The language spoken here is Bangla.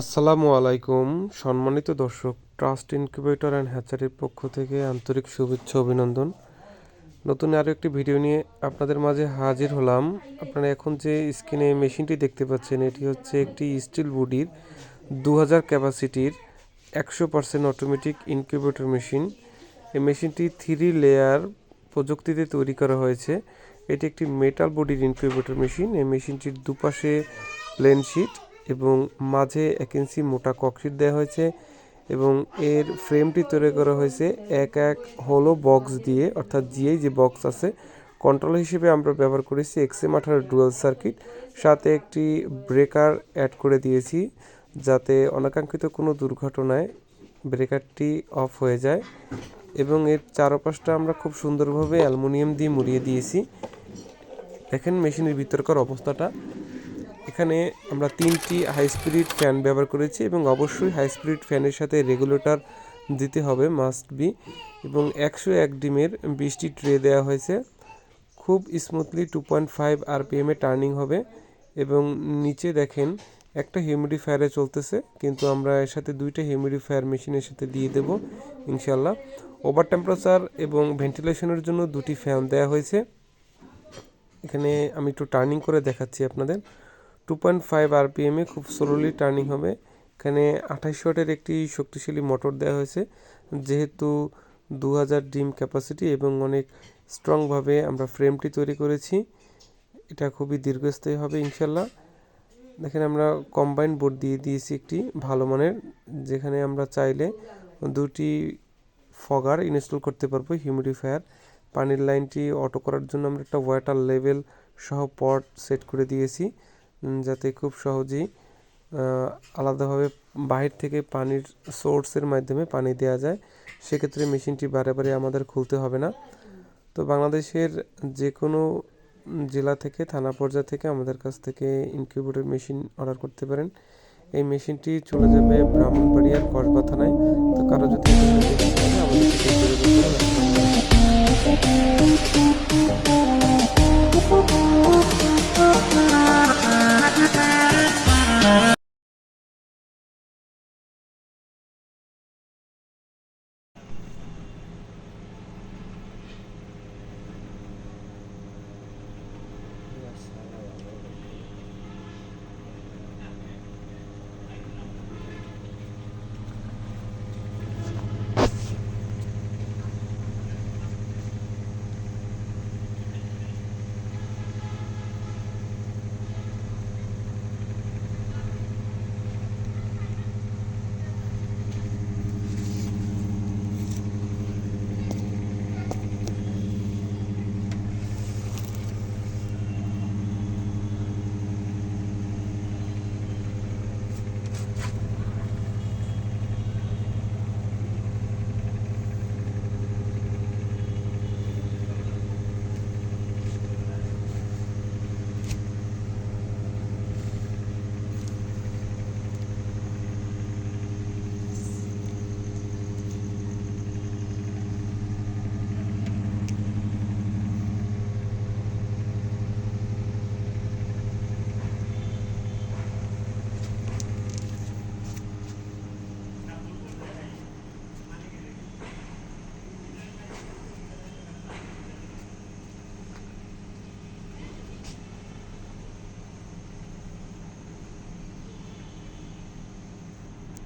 আসসালামু আলাইকুম। সম্মানিত দর্শক ট্রাস্ট ইনকিউবেটর অ্যান্ড হ্যাচারির পক্ষ থেকে আন্তরিক শুভেচ্ছা, অভিনন্দন। নতুন আরও একটি ভিডিও নিয়ে আপনাদের মাঝে হাজির হলাম। আপনারা এখন যে স্ক্রিনে মেশিনটি দেখতে পাচ্ছেন, এটি হচ্ছে একটি স্টিল বডির দু হাজার ক্যাপাসিটির একশো পার্সেন্ট অটোমেটিক ইনকিউবেটর মেশিন এই মেশিনটি থ্রি লেয়ার প্রযুক্তিতে তৈরি করা হয়েছে। এটি একটি মেটাল বডির ইনকিউবেটর মেশিন এই মেশিনটির দুপাশে প্লেন শিট এবং মাঝে এক ইঞ্চি মোটা ককশিট দেওয়া হয়েছে এবং এর ফ্রেমটি তৈরি করা হয়েছে এক এক হলো বক্স দিয়ে, অর্থাৎ জিআই যে বক্স আছে কন্ট্রোল হিসেবে আমরা ব্যবহার করেছি এক্সএম আঠারো ডুয়াল সার্কিট সাথে একটি ব্রেকার অ্যাড করে দিয়েছি যাতে অনাকাঙ্ক্ষিত কোনো দুর্ঘটনায় ব্রেকারটি অফ হয়ে যায় এবং এর চারপাশটা আমরা খুব সুন্দরভাবে অ্যালুমিনিয়াম দিয়ে মুড়িয়ে দিয়েছি। দেখেন মেশিনের ভিতরকার অবস্থাটা। এখানে আমরা তিনটি হাই স্পিড ফ্যান ব্যবহার করেছি এবং অবশ্যই হাই স্পিড ফ্যানের সাথে রেগুলেটর দিতে হবে মাস্ট বি এবং একশো এক ডিমের বিশটি ট্রে দেওয়া হয়েছে। খুব স্মুথলি টু পয়েন্ট ফাইভ আরপিএমে টার্নিং হবে এবং নিচে দেখেন একটা হিউমিডিফায়ারে চলতেছে, কিন্তু আমরা এর সাথে দুইটা হিউমিডিফায়ার মেশিনের সাথে দিয়ে দেব ইনশাল্লাহ ওভার টেম্পারেচার এবং ভেন্টিলেশনের জন্য দুটি ফ্যান দেওয়া হয়েছে। এখানে আমি একটু টার্নিং করে দেখাচ্ছি আপনাদের। টু পয়েন্ট ফাইভ আরপিএমে খুব স্লোলি টার্নিং হবে। এখানে আঠাশ ওয়াটের একটি শক্তিশালী মোটর দেওয়া হয়েছে। যেহেতু দু হাজার ডিম ক্যাপাসিটি এবং অনেক স্ট্রংভাবে আমরা ফ্রেমটি তৈরি করেছি, এটা খুবই দীর্ঘস্থায়ী হবে ইনশাল্লাহ দেখেন আমরা কম্বাইন বোর্ড দিয়ে দিয়েছি একটি ভালো মানের, যেখানে আমরা চাইলে দুটি ফগার ইনস্টল করতে পারব হিউমিডিফায়ার পানির লাইনটি অটো করার জন্য আমরা একটা ওয়াটার লেভেল সহ পট সেট করে দিয়েছি। যাতে খুব সহজেই আলাদাভাবে বাহির থেকে পানির সোর্সের মাধ্যমে পানি দেওয়া যায়, সেক্ষেত্রে মেশিনটি বারে বারে আমাদের খুলতে হবে না। তো বাংলাদেশের যে কোনো জেলা থেকে, থানা পর্যায় থেকে আমাদের কাছ থেকে ইনকিউবেটর মেশিন অর্ডার করতে পারেন। এই মেশিনটি চলে যাবে ব্রাহ্মণবাড়িয়ার কসবা থানায়। তো কারও যদি আমাদের